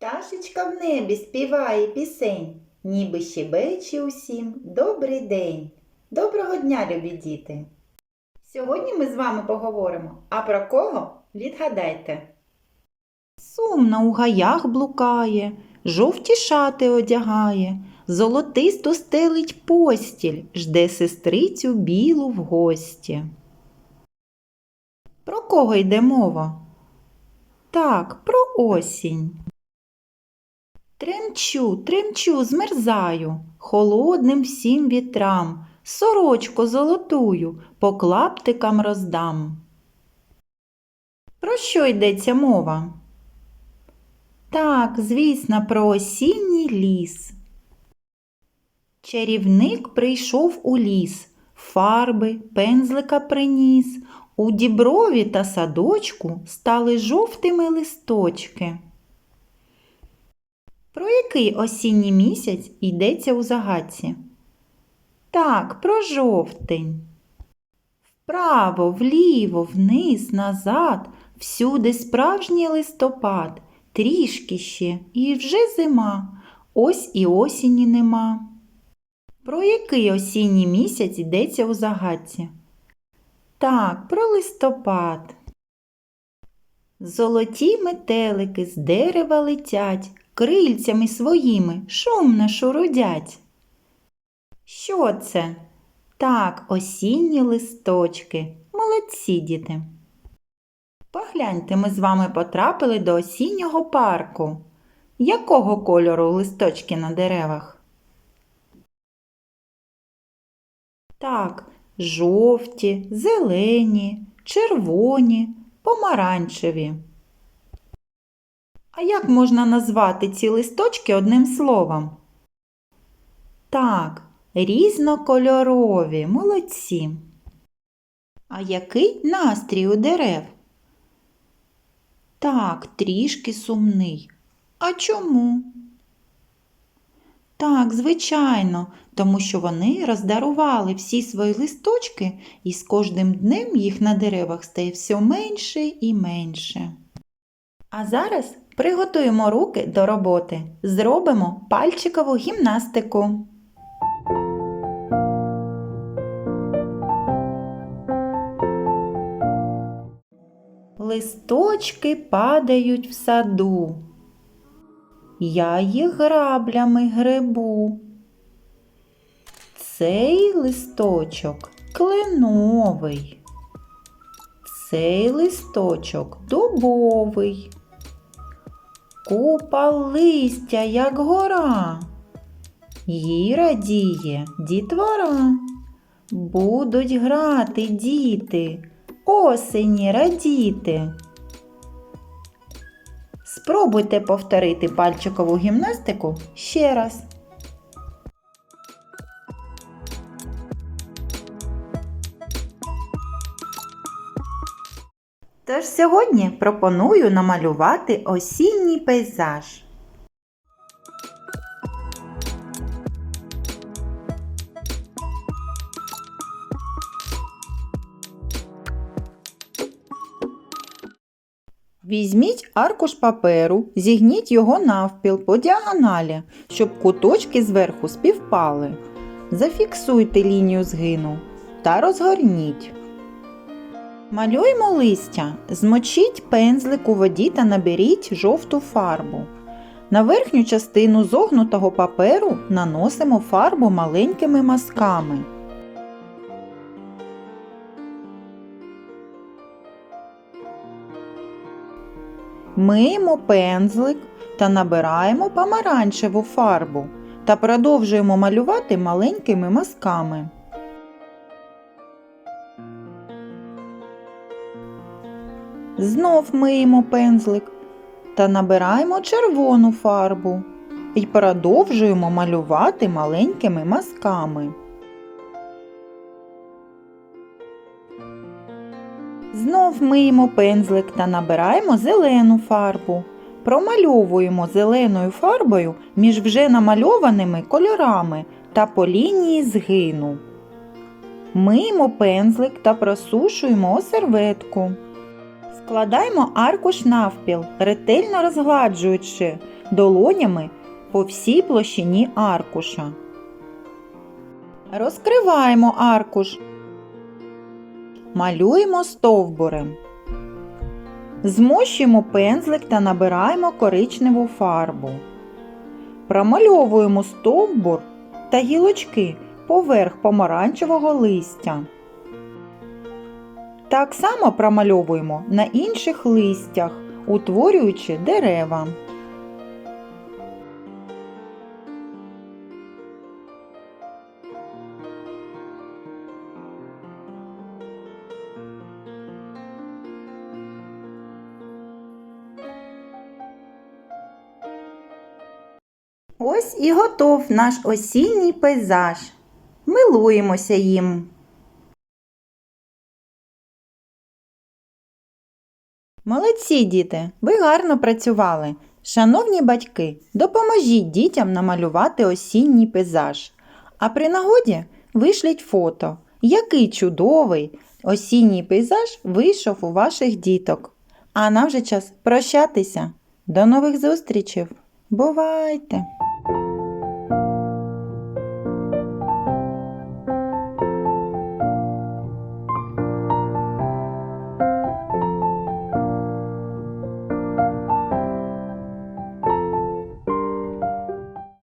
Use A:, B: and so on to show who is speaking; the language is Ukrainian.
A: Пташечка в небі співає пісень, ніби щебече усім добрий день. Доброго дня, любі діти! Сьогодні ми з вами поговоримо, а про кого відгадайте. Сумно у гаях блукає, жовті шати одягає, золотисто стелить постіль, жде сестрицю білу в гості. Про кого йде мова? Так, про осінь. Тремчу, тремчу, змерзаю, холодним всім вітрам, сорочку золотую по клаптикам роздам. Про що йдеться мова? Так, звісно, про осінній ліс. Чарівник прийшов у ліс, фарби, пензлика приніс, у діброві та садочку стали жовтими листочки. Який осінній місяць йдеться у загадці? Так, про жовтень. Вправо, вліво, вниз, назад, всюди справжній листопад, трішки ще і вже зима, ось і осені нема. Про який осінній місяць йдеться у загадці? Так, про листопад. Золоті метелики з дерева летять, крильцями своїми шумно шурудять. Що це? Так, осінні листочки. Молодці, діти. Погляньте, ми з вами потрапили до осіннього парку. Якого кольору листочки на деревах? Так, жовті, зелені, червоні, помаранчеві. А як можна назвати ці листочки одним словом? Так, різнокольорові, молодці. А який настрій у дерев? Так, трішки сумний. А чому? Так, звичайно, тому що вони роздарували всі свої листочки, і з кожним днем їх на деревах стає все менше і менше. А зараз приготуємо руки до роботи. Зробимо пальчикову гімнастику. Листочки падають в саду. Я їх граблями гребу. Цей листочок кленовий. Цей листочок дубовий. Купа листя, як гора. Їй радіє дітвора. Будуть грати діти, осені радіти. Спробуйте повторити пальчикову гімнастику ще раз. Тож сьогодні пропоную намалювати осінній пейзаж. Візьміть аркуш паперу, зігніть його навпіл по діагоналі, щоб куточки зверху співпали. Зафіксуйте лінію згину та розгорніть. Малюємо листя. Змочіть пензлик у воді та наберіть жовту фарбу. На верхню частину зогнутого паперу наносимо фарбу маленькими мазками. Миємо пензлик та набираємо помаранчеву фарбу та продовжуємо малювати маленькими мазками. Знов миємо пензлик та набираємо червону фарбу і продовжуємо малювати маленькими мазками. Знов миємо пензлик та набираємо зелену фарбу. Промальовуємо зеленою фарбою між вже намальованими кольорами та по лінії згину. Миємо пензлик та просушуємо серветку. Складаємо аркуш навпіл, ретельно розгладжуючи долонями по всій площині аркуша. Розкриваємо аркуш. Малюємо стовбури. Змощуємо пензлик та набираємо коричневу фарбу. Промальовуємо стовбур та гілочки поверх помаранчевого листя. Так само промальовуємо на інших листях, утворюючи дерева. Ось і готов наш осінній пейзаж. Милуємося їм. Молодці, діти, ви гарно працювали. Шановні батьки, допоможіть дітям намалювати осінній пейзаж. А при нагоді вишліть фото, який чудовий осінній пейзаж вийшов у ваших діток. А нам вже час прощатися. До нових зустрічей. Бувайте!